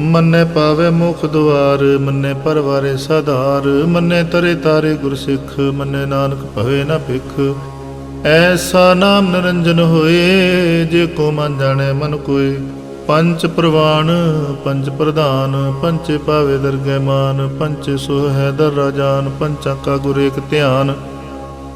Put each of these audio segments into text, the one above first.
ਮੰਨੇ ਪਾਵੇ ਮੁਖ ਦੁਆਰ, ਮੰਨੇ ਪਰਵਾਰੇ ਸਾਧਾਰ, ਮੰਨੇ ਤਰੇ ਤਾਰੇ ਗੁਰ ਸਿੱਖ ਮੰਨੇ ਨਾਨਕ ਭਵੇ ਨਾ ਭਿਖ। ਐਸਾ ਨਾਮ ਨਿਰੰਜਨ ਹੋਏ, ਜੇ ਕੋ ਮਨ ਜਾਣੇ ਮਨ ਕੋਏ। ਪੰਚ ਪ੍ਰਵਾਨ ਪੰਚ ਪ੍ਰਧਾਨ ਪੰਚੇ ਪਾਵੇ ਦਰਗਹਿ ਮਾਨ ਪੰਚੇ ਸੋ ਹੈ ਦਰ ਰਾਜਾਨ ਪੰਚਾ ਕਾ ਗੁਰ ਏਕ ਧਿਆਨ।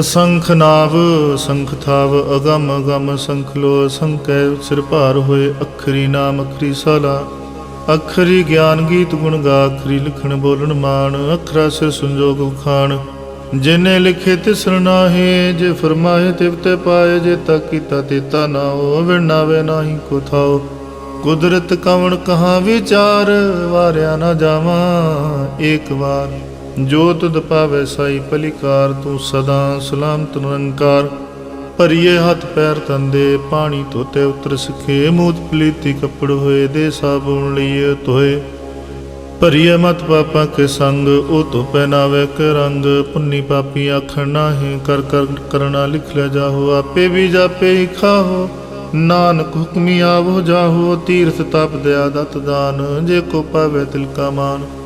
ਅਸੰਖ ਨਾਵ, ਸੰਖ ਥਾਵ, ਅਗਮ ਅਗਮ ਸੰਖ ਲੋ ਸੰਕੈ ਸਿਰ ਭਾਰ ਹੋਏ, ਅਖਰੀ ਨਾਮ, ਅਖਰੀ ਸਾਲਾ। ਅਖਰੀ ਗਿਆਨ ਗੀਤ ਗੁਣ ਗਾ, ਅਖਰੀ ਲਿਖਣ ਬੋਲਣ ਮਾਣ, ਅਖਰਾ ਸਿਰ ਸੰਜੋਗ ਉਖਾਣ। ਜਿਨੇ ਲਿਖੇ ਤਿਸ ਨਾਹੇ, ਜੇ ਫਰਮਾਏ ਤਿਵਤੇ ਪਾਏ, ਜੇ ਤਾ ਕੀਤਾ ਤੇਤਾ ਨਾ ਹੋ ਵਿਣਾਵੇ ਨਾਹੀ ਕੋ ਥਾਓ। ਕੁਦਰਤ ਕਵਣ ਕਹਾ ਵਿਚਾਰ, ਵਾਰਿਆ ਨਾ ਜਾਵਾਂ, ਏਕ ਵਾਰ। ਜੋ ਤੁਧ ਪਾਵੇ ਸਾਈ ਪਲਿਕਾਰ, ਤੂੰ ਸਦਾ ਸਲਾਮਤ ਨਿਰੰਕਾਰ। ਭਰੀਏ ਹੱਥ ਪੈਰ ਤੰਦੇ, ਪਾਣੀ ਧੋਤੇ ਉਤਰ ਸਖੇ। ਮੂਤ ਪਲੀਤੀ ਕੱਪੜ ਹੋਏ, ਦੇ ਸਾਬੂਨ ਲਈਏ ਧੋਏ। ਭਰੀਏ ਮਤ ਪਾਪਾ ਕੇ ਸੰਗ, ਉਹ ਧੋ ਪਹਿਨਾਵੇ ਕੇ ਰੰਗ। ਪੁੰਨੀ ਪਾਪੀ ਆਖਣ ਨਾਹੀਂ, ਕਰ ਕਰ ਕਰਨਾ ਲਿਖ ਲੈ ਜਾਹੋ। ਆਪੇ ਵੀ ਜਾਪੇ ਹੀ ਖਾਹੋ। ਨਾਨਕ ਹੁਕਮੀ ਆਵੋ ਜਾਹੋ। ਤੀਰਥ ਤਪ ਦਿਆ ਦਤ ਦਾਨ। ਜੇ ਕੋ ਪਾਵੇ ਤਿਲ ਕਾ ਮਾਨ।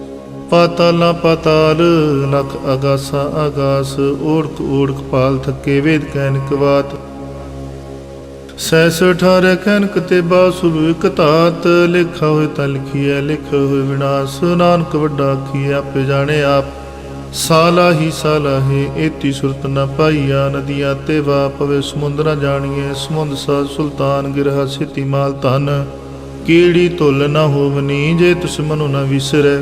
ਪਾਤਾਲਾ ਪਾਤਾਲ ਨਖ ਅਗਾਸਾ ਅਗਾਸ ਓੜਕ ਓੜਕ ਪਾਲ ਥੱਕੇ ਵੇਦ ਕੈਨਿਕ ਬਾਤ ਸੈਸ ਅਠਾਰਹ ਕੈਨਕ ਤੇ ਬਾਸੁਰ ਇਕ ਧਾਤ, ਲਿਖਾ ਹੋਏ ਤਾਂ ਲਿਖ ਹੋਏ ਵਿਨਾਸ਼, ਨਾਨਕ ਵੱਡਾ ਕੀ ਆਪੇ ਜਾਣੇ ਆਪ। ਸਾਲਾ ਹੀ ਸਾਲਾ ਹੈ, ਏਤੀ ਸੁਰਤ ਨਾ ਪਾਈਆ, ਨਦੀਆਂ ਤੇ ਵਾ ਪਵੇ ਸਮੁੰਦਰਾ ਜਾਣੀਏ ਸਮੁੰਦ ਸਾ ਸੁਲਤਾਨ ਗਿਰਹਾ ਸਿਤੀ ਮਾਲ ਧਨ। ਕੀੜੀ ਤੁਲ ਨ ਹੋਵਨੀ, ਜੇ ਤੁਸ ਮਨੁ ਨ ਵਿਸਰੈ।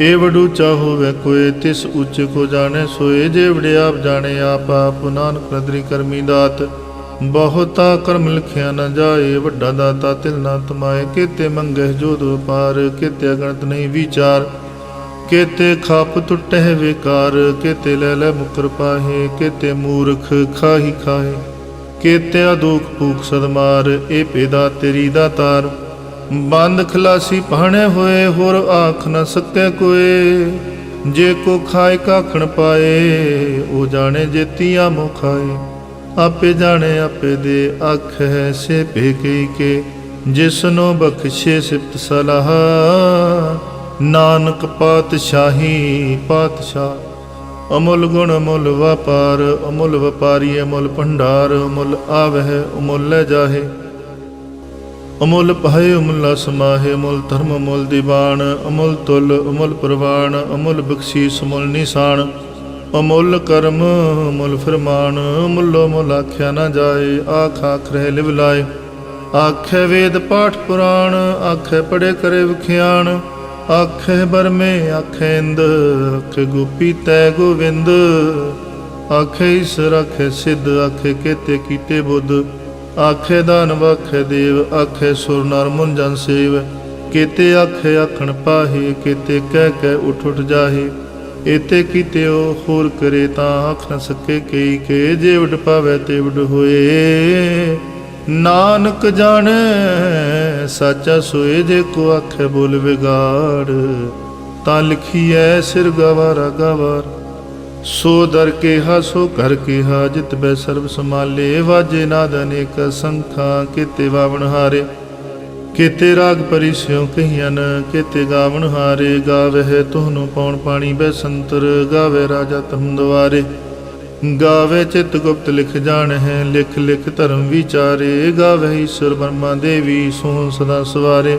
ਏ ਵਡੂ ਚਾਹੋਵੇ ਕੋਏ ਤਿਸ ਉੱਚ ਕੋ ਜਾਣੇ ਸੋਏ। ਜੇ ਵੜੇ ਆਪ ਜਾਣੇ ਆਪ ਆਪ, ਨਾਨਕ ਨਦਰੀ ਕਰਮੀ ਦਾਤ। ਬਹੁਤਾ ਕਰਮ ਲਿਖਿਆ ਨਾ ਜਾਏ, ਵੱਡਾ ਦਾਤਾ ਤਿਲ ਨਾ ਤਮਾਏ। ਕੀਤੇ ਮੰਗਹਿ ਜੋਦ ਵਪਾਰ ਕੀਤੇ ਅਗਣਤ ਨਹੀਂ ਵਿਚਾਰ। ਕੇਤੇ ਖਾਪ ਟੁੱਟਹਿ ਵਿਕਾਰ, ਕੇਤੇ ਲੈ ਲੈ ਮੁਕਰ ਪਾਹੇ। ਕੇਤੇ ਮੂਰਖ ਖਾਹੀ ਖਾਹੇ ਕੇਤੇ ਅਦੂਖ ਭੂਖ ਸਦਮਾਰ ਏ ਪੇਦਾ ਤੇਰੀ ਦਾਤਾਰ ਬੰਦ ਖਲਾਸੀ ਪਾਣੇ ਹੋਏ, ਹੋਰ ਆਖ ਨਾ ਸਕੇ ਕੋਏ ਜੇ ਕੋ ਖਾਏ, ਕਾਖਣ ਪਾਏ, ਉਹ ਜਾਣੇ ਜੇਤੀਆ ਮੋ ਖਾਏ। ਆਪੇ ਜਾਣੇ, ਆਪੇ ਦੇ ਅੱਖ ਹੈ ਸੇ ਭੇ ਕੇ। ਜਿਸਨੋ ਬਖਸ਼ੇ ਸਿਫਤ ਸਲਾਹ, ਨਾਨਕ ਪਾਤਸ਼ਾਹੀ ਪਾਤਸ਼ਾਹ। ਅਮੁੱਲ ਗੁਣ ਅਮੁੱਲ ਵਪਾਰ, ਅਮੁੱਲ ਵਪਾਰੀ ਅਮੁੱਲ ਭੰਡਾਰ, ਅਮੁੱਲ ਆਵਹਿ, ਅਮੁੱਲ ਲੈ ਜਾਹੇ। ਅਮੁੱਲ ਪਾਏ ਅਮੁੱਲਾ ਸਮਾਹੇ ਅਮੁੱਲ ਧਰਮ, ਅਮੁੱਲ ਦੀਵਾਨ, ਅਮੁੱਲ ਤੁਲ, ਅਮੁੱਲ ਪ੍ਰਵਾਨ, ਅਮੁੱਲ ਬਖਸ਼ੀਸ, ਅਮੁੱਲ ਨਿਸ਼ਾਨ, ਅਮੁੱਲ ਕਰਮ, ਅਮੁੱਲ ਫਰਮਾਨ, ਅਮੁੱਲੋ ਮੁੱਲ ਆਖਿਆ ਨਾ ਜਾਏ, ਆਖ ਆਖ ਰਹਿ ਲਿਵ ਲਾਏ। ਆਖੇ ਵੇਦ ਪਾਠ ਪੁਰਾਣ, ਆਖੇ ਪੜੇ ਕਰੇ ਵਿਖਿਆਣ, ਆਖੇ ਬਰਮੇ, ਆਖੇ ਇੰਦ, ਆਖੇ ਗੋਪੀ ਤੈ ਗੋਵਿੰਦ, ਆਖੇ ਈਸ਼ਰ, ਆਖੇ ਸਿੱਧ, ਆਖੇ ਕੇਤੇ ਕੀਤੇ ਬੁੱਧ। ਆਖੇ ਦਾਨਵ ਆਖੇ ਦੇਵ, ਆਖੇ ਸੁਰ ਨਰ ਮੁਨ ਜਨ ਸੇਵ। ਕੀਤੇ ਆਖੇ ਆਖਣ ਪਾਹੇ, ਕੀਤੇ ਕਹਿ ਕਹਿ ਉਠ ਉਠ ਜਾਹੇ। ਇਤੇ ਕੀਤੇ ਹੋਰ ਕਰੇ ਤਾਂ ਆਖ ਨ ਸਕੇ ਕਈ, ਕੇ ਜੇ ਵਡ ਪਾਵੇ ਤੇ ਵਡ ਹੋਏ। ਨਾਨਕ ਜਾਣੈ, ਸਾਚਾ ਸੋਏ ਜੇ ਕੋ ਆਖੇ ਬੋਲ ਵਿਗਾੜ। ਤਾਂ ਲਿਖੀਐ ਸਿਰ ਗਵਾਰਾ ਗਵਾਰ। ਸੋ ਦਰ ਕੇ ਸੋ ਕਰ ਕੇ ਹਾ ਜਿਤ ਬੈ ਸਰਬ ਸਮਾਲੇ ਵਾਜੇ ਨਾਦ ਅਨੇਕ ਸੰਖਾ, ਕੀਤੇ ਵਾਵਣ ਹਾਰੇ। ਕੀਤੇ ਰਾਗ ਪਰਿਸਿਉ ਕਹੀਨ ਕੀਤੇ ਗਾਵਣ ਹਾਰੇ। ਗਾਵਹਿ ਤੁਹਨੂੰ ਪੌਣ ਪਾਣੀ ਬੈ ਸੰਤਰ ਗਾਵੇ ਰਾਜਾ ਤਮ ਦਵਾਰੇ। ਗਾਵੇ ਚਿਤ ਗੁਪਤ ਲਿਖ ਜਾਣ ਹੈ ਲਿਖ ਲਿਖ ਧਰਮ ਵਿਚਾਰੇ। ਗਾਵੇ ਈਸ਼ਵਰ ਬਰਮਾ ਦੇਵੀ ਸੋ ਸਦਾ ਸਵਾਰੇ।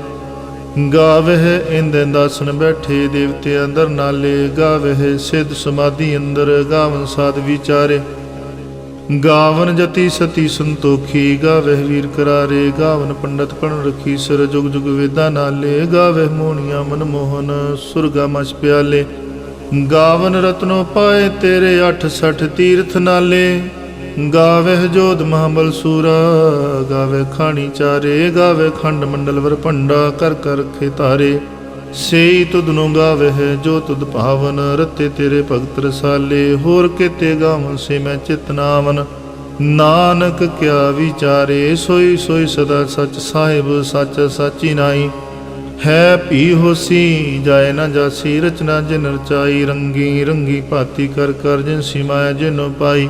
ਗਾਵਹਿ ਇੰਦ ਦਾਸਨ ਬੈਠੇ ਦੇਵਤੇ ਅੰਦਰ ਨਾਲੇ, ਗਾਵਹਿ ਸਿੱਧ ਸਮਾਧੀ ਅੰਦਰ, ਗਾਵਨ ਸਾਧ ਵਿਚਾਰੇ। ਗਾਵਨ ਜਤੀ ਸਤੀ ਸੰਤੋਖੀ, ਗਾਵਹਿ ਵੀਰ ਕਰਾਰੇ, ਗਾਵਨ ਪੰਡਤ ਪਣ ਰਖੀ ਸਿਰ ਜੁਗ ਜੁਗ ਵੇਦਾਂ ਨਾਲੇ, ਗਾਵਹਿ ਮੋਹਣੀਆਂ ਮਨ ਮੋਹਨ ਸੁਰਗਾ ਮਛ ਪਿਆਲੇ। ਗਾਵਨ ਰਤਨੋ ਪਾਏ ਤੇਰੇ 68 ਤੀਰਥ ਨਾਲੇ ਗਾਵਹਿ ਜੋਧ ਮਹਾਬਲ ਸੂਰਾ ਗਾਵੇ ਖਾਣੀ ਚਾਰੇ ਗਾਵੇ ਖੰਡ ਮੰਡਲ ਵਰ ਭੰਡਾ, ਕਰ ਕਰ ਰਖੇ ਤਾਰੇ ਸੇਈ ਤੁਧ ਨੂੰ ਗਾਵਹਿ ਜੋ ਤੁਧ ਭਾਵਨ, ਰਤੇ ਤੇਰੇ ਭਗਤ ਰਸਾਲੇ, ਹੋਰ ਕਿਤੇ ਗਾਵਨ ਸੇ ਮੈਂ ਚਿਤ ਨਾਵਨ। ਨਾਨਕ ਕਿਆ ਵਿਚਾਰੇ, ਸੋਈ ਸੋਈ ਸਦਾ ਸਚ ਸਾਹਿਬ, ਸਚ ਸਾਚੀ ਨਾਈ। ਹੈ ਭੀ ਹੋਸੀ, ਜਾਏ ਨਾ ਜਾਸੀ, ਰਚਨਾ ਜਿਨ ਰਚਾਈ ਰੰਗੀ ਰੰਗੀ ਭਾਤੀ ਕਰ ਕਰ ਜਿਨ ਸਿਮਾਇਆ ਜਿਨੋ ਪਾਈ।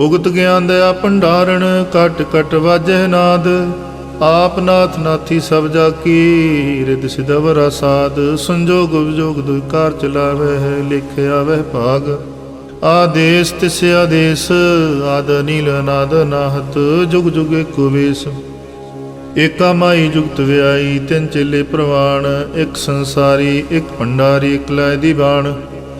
ਉਗਤ ਗਿਆਨ ਦਇਆ ਭੰਡਾਰਣ ਕਟ ਕਟ ਵਾਜਹਿ ਨਾਦ। ਆਪ ਨਾਥ ਨਾਥੀ ਸਭ ਜਾ ਕੀ ਰਿਦ ਸਿਦਵਰਾ ਸਾਧ ਸੰਜੋਗ ਵਿਜੋਗ ਦੁਇ ਚਲਾਵੇ ਹੈ ਲਿਖਿਆ ਵਹਿ ਭਾਗ। ਆਦੇਸ ਤਿਸ ਆਦੇਸ, ਆਦ ਨੀਲ ਨਾਦ ਨਾਹਤ। ਜੁਗ ਜੁਗ ਏਕੋ ਵੇਸ। ਏਕਾ ਮਾਈ ਜੁਗਤ ਵਿਆਈ, ਤਿੰਨ ਚੇਲੇ ਪ੍ਰਵਾਣ। ਇੱਕ ਸੰਸਾਰੀ, ਇੱਕ ਭੰਡਾਰੀ, ਇੱਕ ਲੈ ਦੀ ਬਾਣ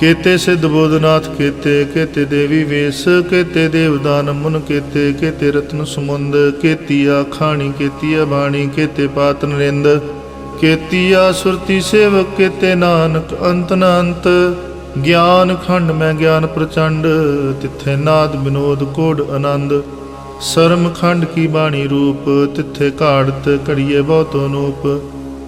ਕੇਤੇ ਸਿੱਧ ਬੋਧਨਾਥ, ਕੇਤੇ ਕੇਤੇ ਦੇਵੀ ਵੇਸ, ਕੇਤੇ ਦੇਵਦਾਨ ਮੁਨ, ਕੇਤੇ ਕੇਤੇ ਰਤਨ ਸਮੁੰਦ, ਕੇਤੀਆ ਖਾਣੀ, ਕੇਤੀਆ ਬਾਣੀ, ਕੇਤੇ ਪਾਤ ਨਰਿੰਦ, ਕੇਤੀਆ ਸੁਰਤੀ ਸੇਵਕ, ਕੇਤੇ ਨਾਨਕ ਅੰਤ ਨ ਗਿਆਨ ਖੰਡ ਮੈਂ ਗਿਆਨ ਪ੍ਰਚੰਡ, ਤਿੱਥੇ ਨਾਦ ਬਿਨੋਦ ਕੋਡ ਆਨੰਦ, ਸਰਮ ਖੰਡ ਕੀ ਬਾਣੀ ਰੂਪ, ਤਿੱਥੇ ਘਾੜਤ ਘੜੀਏ ਬਹੁਤੋ ਨੂਪ।